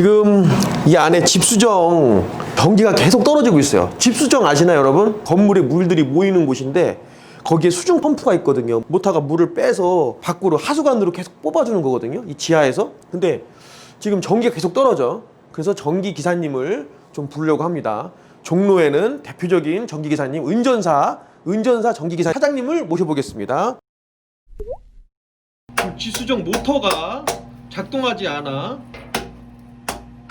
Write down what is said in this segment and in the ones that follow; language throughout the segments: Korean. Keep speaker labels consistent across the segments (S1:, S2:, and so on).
S1: 지금 이 안에 집수정 전기가 계속 떨어지고 있어요. 집수정 아시나요, 여러분? 건물에 물들이 모이는 곳인데 거기에 수중 펌프가 있거든요. 모터가 물을 빼서 밖으로 하수관으로 계속 뽑아주는 거거든요. 이 지하에서. 근데 지금 전기가 계속 떨어져. 그래서 전기 기사님을 좀 부르려고 합니다. 종로에는 대표적인 전기 기사님 은전사 은전사 전기 기사 사장님을 모셔보겠습니다. 지수정 모터가 작동하지 않아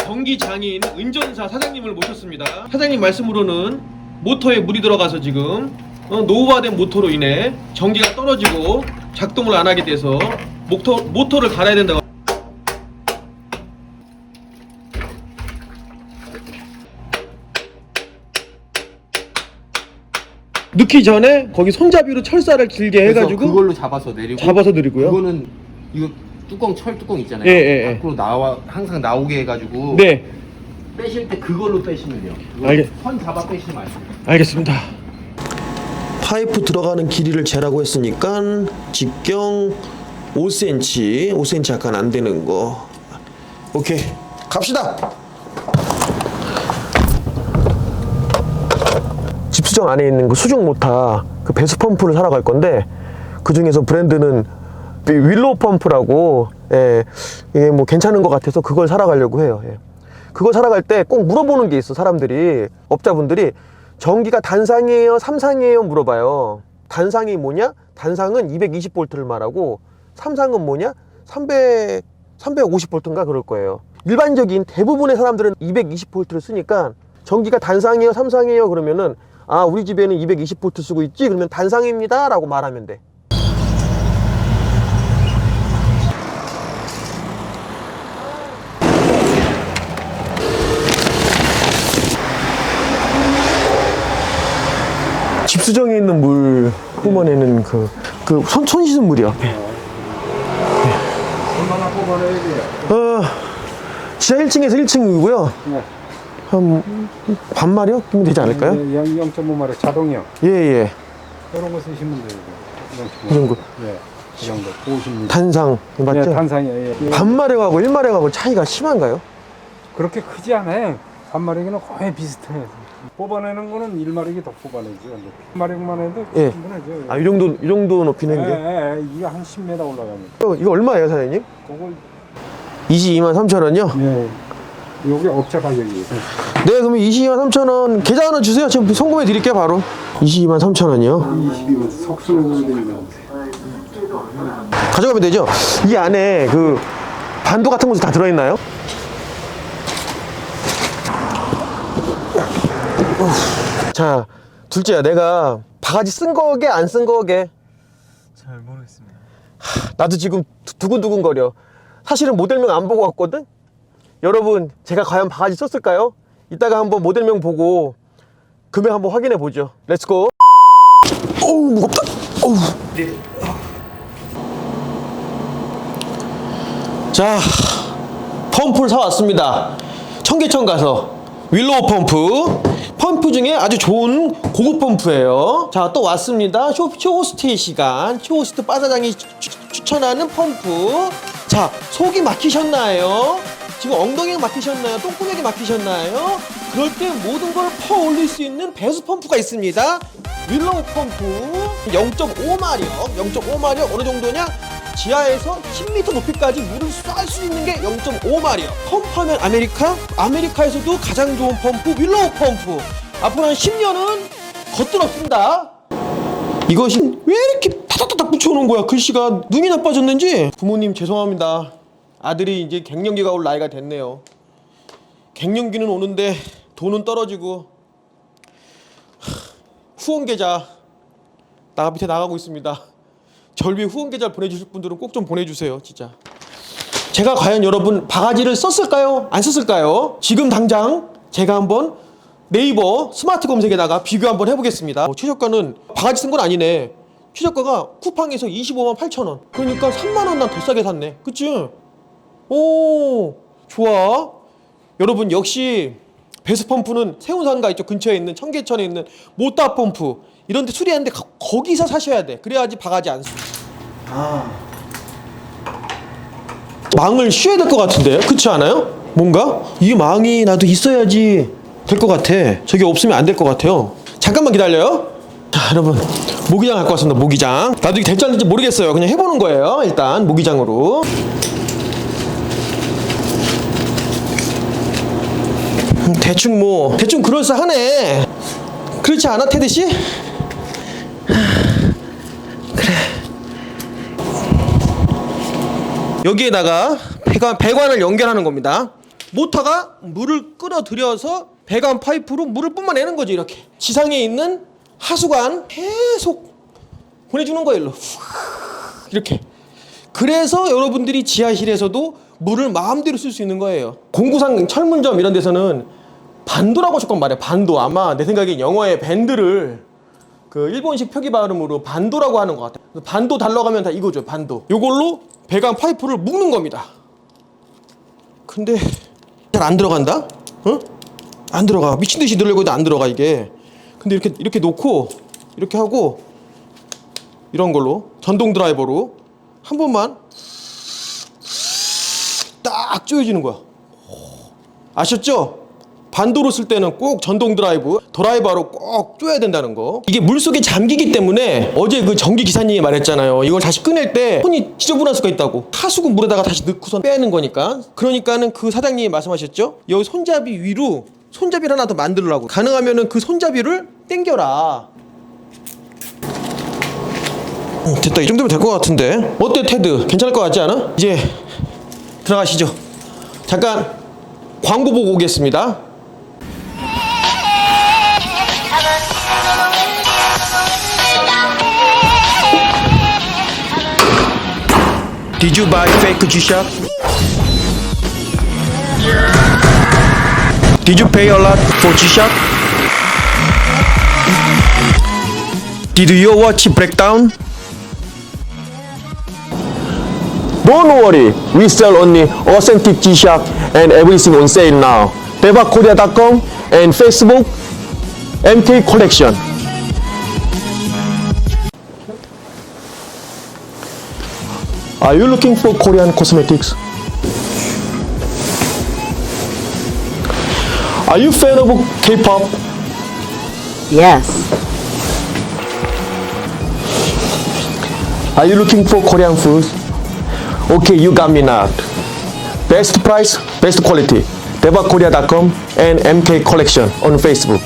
S1: 전기 장인 은전사 사장님을 모셨습니다. 사장님 말씀으로는 모터에 물이 들어가서 지금 어, 노후화된 모터로 인해 전기가 떨어지고 작동을 안 하게 돼서 모터 모터를 갈아야 된다고. 넣기 전에 거기 손잡이로 철사를 길게 해가지고
S2: 그걸로 잡아서 내리고
S1: 잡아서 드리고요.
S2: 그거는 이거 뚜껑 철 뚜껑 있잖아요.
S1: 예, 예, 예.
S2: 밖으로 나와 항상 나오게 해가지고
S1: 네,
S2: 빼실 때 그걸로 빼시면 돼요.
S1: 알겠-
S2: 선 잡아 빼시면 안 돼요.
S1: 알겠습니다. 파이프 들어가는 길이를 재라고 했으니까 직경 5cm, 5cm 약간 안 되는 거. 오케이, 갑시다. 집 수정 안에 있는 그 수중 모터 그 배수 펌프를 사러 갈 건데 그 중에서 브랜드는 그 윌로우 펌프라고 예, 이게 뭐 괜찮은 것 같아서 그걸 사러 가려고 해요. 예. 그걸 사러 갈때 꼭 물어보는 게 있어 사람들이 업자분들이 전기가 단상이에요, 삼상이에요 물어봐요. 단상이 뭐냐? 단상은 220볼트를 말하고 삼상은 뭐냐? 300 350볼트인가 그럴 거예요. 일반적인 대부분의 사람들은 220볼트를 쓰니까 전기가 단상이에요, 삼상이에요 그러면은 아 우리 집에는 220볼트 쓰고 있지 그러면 단상입니다라고 말하면 돼. 수정에 있는 물 뿜어내는 그, 그 손, 손 씻은 물이요.
S3: 얼마나 뽑아내야 돼요?
S1: 어, 지하 1층에서 1층이고요.
S3: 네.
S1: 한 반마력 끼면 되지 않을까요?
S3: 0.5마리 자동이요.
S1: 예, 예.
S3: 이런 거 쓰시면 돼요.
S1: 이 정도.
S3: 네. 이 정도. 50mm.
S1: 단상, 맞죠?
S3: 네, 단상이에요. 예.
S1: 반마력하고 1마력하고 차이가 심한가요?
S3: 그렇게 크지 않아요. 반마력이는 거의 비슷해요. 뽑아내는 거는 1마력이 더 뽑아내죠. 1마력만 해도
S1: 예.
S3: 충분하죠.
S1: 아, 이 정도, 이 정도 높이는
S3: 예,
S1: 게.
S3: 예, 예. 이게 한 10m 올라갑니다.
S1: 어, 이거 얼마예요, 사장님?
S3: 그걸
S1: 22만 3천 원이요?
S3: 예. 요게 업체 가격이에요.
S1: 네, 그러면 22만 3천 원. 계좌 하나 주세요. 지금 송금해 드릴게요, 바로. 22만 3천 원이요.
S3: 22만 석수로
S1: 가져가면 되죠? 이 안에 그 반도 같은 것도 다 들어있나요? 자, 둘째야, 내가 바가지 쓴 거게 안 쓴 거게?
S4: 잘 모르겠습니다.
S1: 나도 지금 두- 두근두근 거려. 사실은 모델명 안 보고 왔거든? 여러분, 제가 과연 바가지 썼을까요? 이따가 한번 모델명 보고 금액 한번 확인해 보죠. 렛츠고. 어우, 무겁다. 어우. 자, 펌프를 사왔습니다. 청계천 가서 윌로우 펌프. 펌프 중에 아주 좋은 고급 펌프예요. 자, 또 왔습니다. 쇼, 쇼호스트의 시간. 쇼호스트 빠사장이 추천하는 펌프. 자, 속이 막히셨나요? 지금 엉덩이가 막히셨나요? 똥구멍이 막히셨나요? 그럴 때 모든 걸 퍼 올릴 수 있는 배수 펌프가 있습니다. 윌로우 펌프 0.5마력, 0.5마력 어느 정도냐? 지하에서 10m 높이까지 물을 쏠수 있는 게 0.5마력. 펌프하면 아메리카? 아메리카에서도 가장 좋은 펌프 윌로우 펌프. 앞으로 한 10년은 거뜬없습니다. 이것이 왜 이렇게 타닥타닥 붙여오는 거야? 글씨가 눈이 나빠졌는지? 부모님 죄송합니다. 아들이 이제 갱년기가 올 나이가 됐네요. 갱년기는 오는데 돈은 떨어지고 하, 후원 계좌 나 밑에 나가고 있습니다. 절 위해 후원 계좌 보내주실 분들은 꼭 좀 보내주세요, 진짜. 제가 과연 여러분 바가지를 썼을까요? 안 썼을까요? 지금 당장 제가 한번 네이버 스마트 검색에다가 비교 한번 해보겠습니다. 어, 최저가는 바가지 쓴 건 아니네. 최저가가 쿠팡에서 25만 8천 원. 그러니까 3만 원 난 더 싸게 샀네. 그치? 오, 좋아. 여러분 역시 배수 펌프는 세운상가 있죠 근처에 있는 청계천에 있는 모타 펌프 이런 데 수리하는데 거- 거기서 사셔야 돼. 그래야지 바가지 안 써. 아. 망을 쉬어야 될 것 같은데요? 그렇지 않아요? 뭔가 이 망이 나도 있어야지 될 것 같아. 저게 없으면 안 될 것 같아요. 잠깐만 기다려요. 자, 여러분 모기장 갖고 왔습니다. 모기장. 나도 이게 될지 안 될지 모르겠어요. 그냥 해보는 거예요. 일단 모기장으로. 음, 대충 뭐 대충 그럴싸하네. 그렇지 않아 테드 씨? 여기에다가 배관, 배관을 연결하는 겁니다. 모터가 물을 끌어들여서 배관 파이프로 물을 뿜어내는 거죠. 이렇게 지상에 있는 하수관 계속 보내주는 거예요. 일로 후- 이렇게. 그래서 여러분들이 지하실에서도 물을 마음대로 쓸 수 있는 거예요. 공구상 철문점 이런 데서는 반도라고 조금 말해. 반도 아마 내 생각에 영어의 밴드를 그 일본식 표기 발음으로 반도라고 하는 것 같아요. 반도 달러가면 다 이거죠. 반도. 요걸로 배관 파이프를 묶는 겁니다. 근데 잘 안 들어간다? 어? 안 들어가. 미친 듯이 늘려고 해도 안 들어가 이게. 근데 이렇게 이렇게 놓고 이렇게 하고 이런 걸로 전동 드라이버로 한 번만 딱 조여지는 거야. 아셨죠? 반도로 쓸 때는 꼭 전동 드라이브, 드라이버로 꼭 쪼야 된다는 거. 이게 물속에 잠기기 때문에 어제 그 전기 기사님이 말했잖아요. 이걸 다시 꺼낼 때 손이 지저분할 수가 있다고. 하수구 물에다가 다시 넣고선 빼는 거니까. 그러니까는 그 사장님이 말씀하셨죠. 여기 손잡이 위로 손잡이를 하나 더 만들으라고. 가능하면은 그 손잡이를 당겨라. 음, 됐다. 이 정도면 될 것 같은데. 어때 테드? 괜찮을 것 같지 않아? 이제 들어가시죠. 잠깐 광고 보고 오겠습니다. Did you buy fake Kuchisha? Did you pay a lot for G-Shock? Did your watch breakdown? Don't worry, we sell only authentic G-Shock and everything on sale now. BevaKorea.com and Facebook MK Collection. Are you looking for Korean cosmetics? Are you fan of K-pop?
S5: Yes.
S1: Are you looking for Korean food? Okay, you got me now. Best price, best quality. 대박코리아.com and MK Collection on Facebook.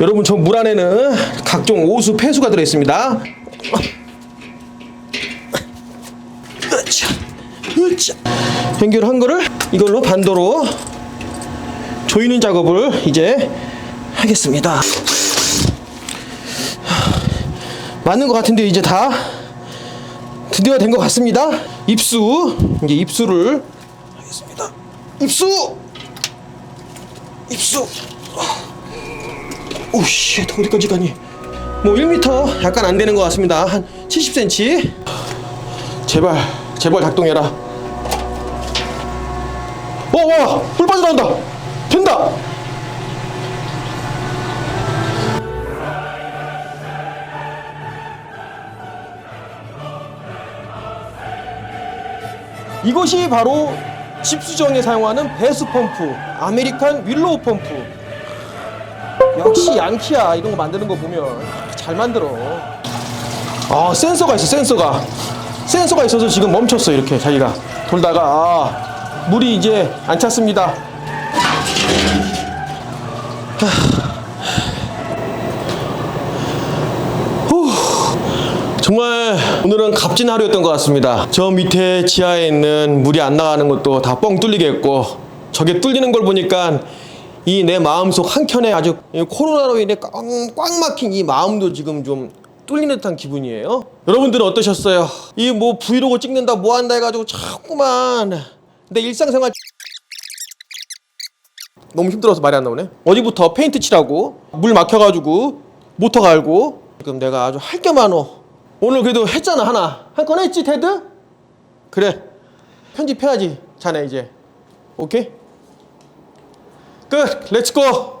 S1: 여러분 저 물 안에는 각종 오수 폐수가 들어 있습니다. 으쌰. 연결한 거를 이걸로 반도로 조이는 작업을 이제 하겠습니다. 맞는 것 같은데 이제 다 드디어 된 것 같습니다. 입수 이제 입수를 하겠습니다. 입수 입수. 오씨 어디까지 가니? 뭐 1m 약간 안 되는 것 같습니다. 한 70cm. 제발 제발 작동해라. 와 와 물 빠져나온다. 된다. 이것이 바로 집수정에 사용하는 배수 펌프, 아메리칸 윌로우 펌프. 역시 양키야 이런 거 만드는 거 보면 잘 만들어. 아 센서가 있어 센서가 센서가 있어서 지금 멈췄어 이렇게 자기가 돌다가 아 물이 이제 안 찼습니다. 정말 오늘은 값진 하루였던 것 같습니다. 저 밑에 지하에 있는 물이 안 나가는 것도 다 뻥 뚫리겠고 저게 뚫리는 걸 보니까 이 내 마음속 한켠에 아주 이 코로나로 인해 꽉, 꽉 막힌 이 마음도 지금 좀 뚫리는 듯한 기분이에요. 여러분들은 어떠셨어요? 이 뭐 브이로그 찍는다 뭐 한다 해가지고 자꾸만 내 일상생활 너무 힘들어서 말이 안 나오네. 어디부터 페인트 칠하고 물 막혀가지고 모터 갈고 지금 내가 아주 할 게 많어. 오늘 그래도 했잖아 하나 한 건 했지 테드? 그래 편집해야지 자네 이제 오케이 끝. 렛츠고